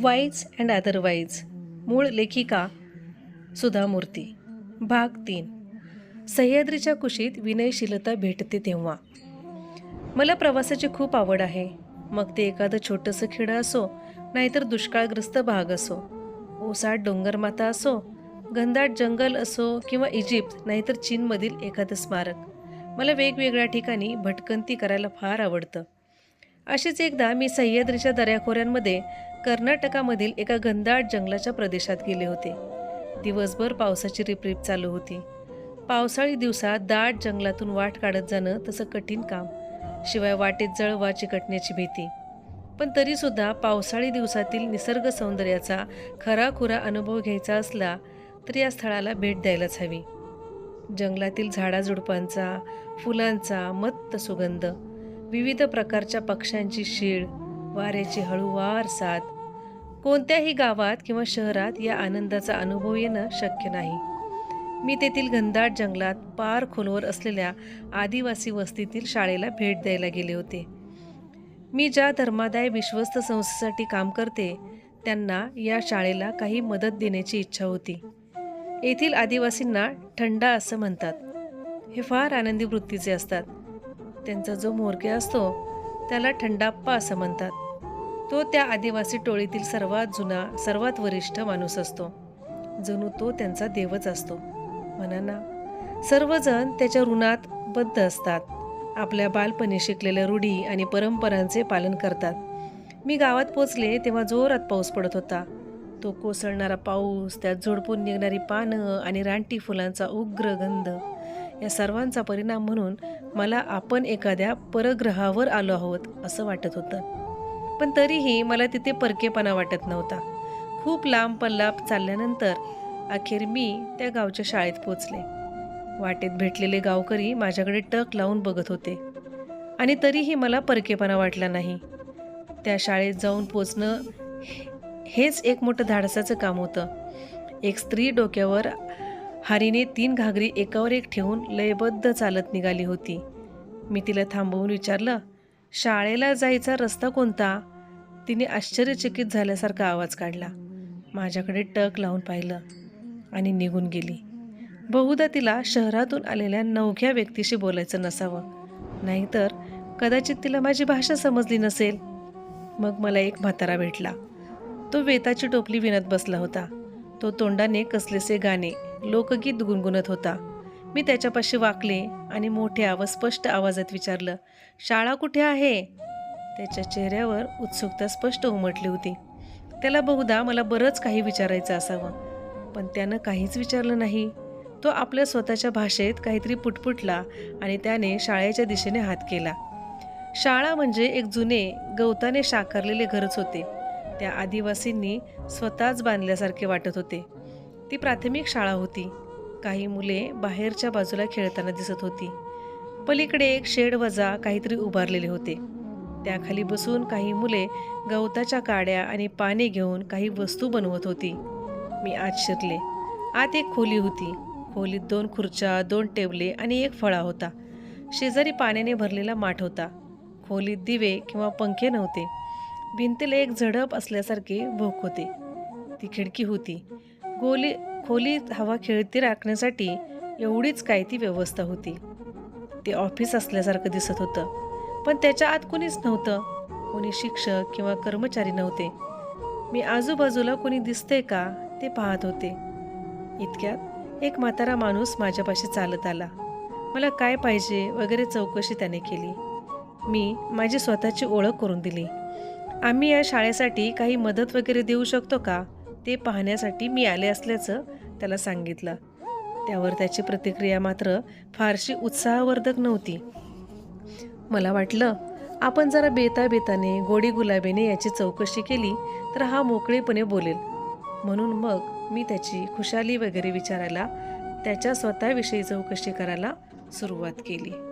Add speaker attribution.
Speaker 1: Wise and otherwise. मूळ लेखिका सुधा मूर्ती. भाग तीन. सह्याद्रीच्या कुशीत विनयशीलता भेटते तेव्हा. मला प्रवासाची खूप आवड आहे. मग ते एखादं छोटंसं खेडं असो नाहीतर दुष्काळग्रस्त भाग असो. ओसाड डोंगरमाता असो घनदाट जंगल असो किंवा इजिप्त नाहीतर चीनमधील एखादं स्मारक. मला वेगवेगळ्या ठिकाणी भटकंती करायला फार आवडतं. अशीच एकदा मी सह्याद्रीच्या दऱ्याखोऱ्यांमध्ये कर्नाटकामधील एका घनदाट जंगलाच्या प्रदेशात गेले होते. दिवसभर पावसाची रिपरिप चालू होती. पावसाळी दिवसात दाट जंगलातून वाट काढत जाणं तसं कठीण काम शिवाय वाटेत जळ वा चिकटण्याची भीती. पण तरीसुद्धा पावसाळी दिवसातील निसर्ग सौंदर्याचा खराखुरा अनुभव घ्यायचा असला तर या स्थळाला भेट द्यायलाच हवी. जंगलातील झाडाझुडपांचा फुलांचा मत्त सुगंध विविध प्रकारच्या पक्ष्यांची शीळ वाऱ्याची हळूवार साथ. कोणत्याही गावात किंवा शहरात या आनंदाचा अनुभव येणं शक्य नाही. मी तेथील घनदाट जंगलात पार खोलवर असलेल्या आदिवासी वस्तीतील शाळेला भेट द्यायला गेले होते. मी ज्या धर्मादाय विश्वस्त संस्थेसाठी काम करते त्यांना या शाळेला काही मदत देण्याची इच्छा होती. येथील आदिवासींना थंडा असं म्हणतात. हे फार आनंदी वृत्तीचे असतात. त्यांचा जो मोरक्या असतो त्याला थंडाप्पा असं म्हणतात. तो त्या आदिवासी टोळीतील सर्वात जुना सर्वात वरिष्ठ माणूस असतो. जणू तो त्यांचा देवच असतो. म्हणा ना. सर्वजण त्याच्या ऋणात बद्ध असतात. आपल्या बालपणी शिकलेल्या रूढी आणि परंपरांचे पालन करतात. मी गावात पोचले तेव्हा जोरात पाऊस पडत होता. तो कोसळणारा पाऊस त्यात झोडपून निघणारी पानं आणि रानटी फुलांचा उग्र गंध. या सर्वांचा परिणाम म्हणून मला आपण एखाद्या परग्रहावर आलो आहोत असं वाटत होतं. पण तरीही मला तिथे परकेपणा वाटत नव्हता. खूप लांब पल्ला चालल्यानंतर अखेर मी त्या गावच्या शाळेत पोचले. वाटेत भेटलेले गावकरी माझ्याकडे टक लावून बघत होते. आणि तरीही मला परकेपणा वाटला नाही. त्या शाळेत जाऊन पोचणं हेच एक मोठं धाडसाचं काम होतं. एक स्त्री डोक्यावर हारीने तीन घागरी एकावर एक ठेवून लयबद्ध चालत निघाली होती. मी तिला थांबवून विचारलं शाळेला जायचा रस्ता कोणता? तिने आश्चर्यचकित झाल्यासारखा आवाज काढला. माझ्याकडे टक लावून पाहिलं आणि निघून गेली. बहुधा तिला शहरातून आलेल्या नवख्या व्यक्तीशी बोलायचं नसावं. नाहीतर कदाचित तिला माझी भाषा समजली नसेल. मग मला एक म्हातारा भेटला. तो वेताची टोपली विणत बसला होता. तो तोंडाने कसलेसे गाणे लोकगीत गुणगुणत होता. मी त्याच्यापाशी वाकले आणि मोठ्या व स्पष्ट आवाजात विचारलं शाळा कुठे आहे? त्याच्या चेहऱ्यावर उत्सुकता स्पष्ट उमटली होती. त्याला बहुधा मला बरंच काही विचारायचं असावं पण त्यानं काहीच विचारलं नाही. तो आपल्या स्वतःच्या भाषेत काहीतरी पुटपुटला आणि त्याने शाळेच्या दिशेने हात केला. शाळा म्हणजे एक जुने गवताने शाकारलेले घरच होते. त्या आदिवासींनी स्वतःच बांधल्यासारखे वाटत होते. ती प्राथमिक शाळा होती. काही मुले बाहेरच्या बाजूला खेळताना दिसत होती. पलीकडे एक शेड वजा काहीतरी उभारलेले होते. त्याखाली बसून काही मुले गवताच्या काड्या आणि पाने घेऊन काही वस्तू बनवत होती. मी आत शिरले आत एक खोली होती. खोलीत दोन खुर्च्या दोन टेबले आणि एक फळा होता. शेजारी पाण्याने भरलेला माठ होता. खोलीत दिवे किंवा पंखे नव्हते. भिंतीला एक झडप असल्यासारखे भोक होते. ती खिडकी होती. गोली खोलीत हवा खेळती राखण्यासाठी एवढीच काय ती व्यवस्था होती. ते ऑफिस असल्यासारखं दिसत होतं. पण त्याच्या आत कोणीच नव्हतं. कोणी शिक्षक किंवा कर्मचारी नव्हते. मी आजूबाजूला कोणी दिसतंय का ते पाहत होते. इतक्यात एक म्हातारा माणूस माझ्यापाशी चालत आला. मला काय पाहिजे वगैरे चौकशी त्याने केली. मी माझी स्वतःची ओळख करून दिली. आम्ही या शाळेसाठी काही मदत वगैरे देऊ शकतो का? ते पाहण्यासाठी मी आले असल्याचं त्याला सांगितलं. त्यावर त्याची प्रतिक्रिया मात्र फारशी उत्साहवर्धक नव्हती. मला वाटलं आपण जरा बेता बेताने गोडी गुलाबीने याची चौकशी केली तर हा मोकळेपणे बोलेल. म्हणून मग मी त्याची खुशाली वगैरे विचारायला त्याच्या स्वतःविषयी चौकशी करायला सुरुवात केली.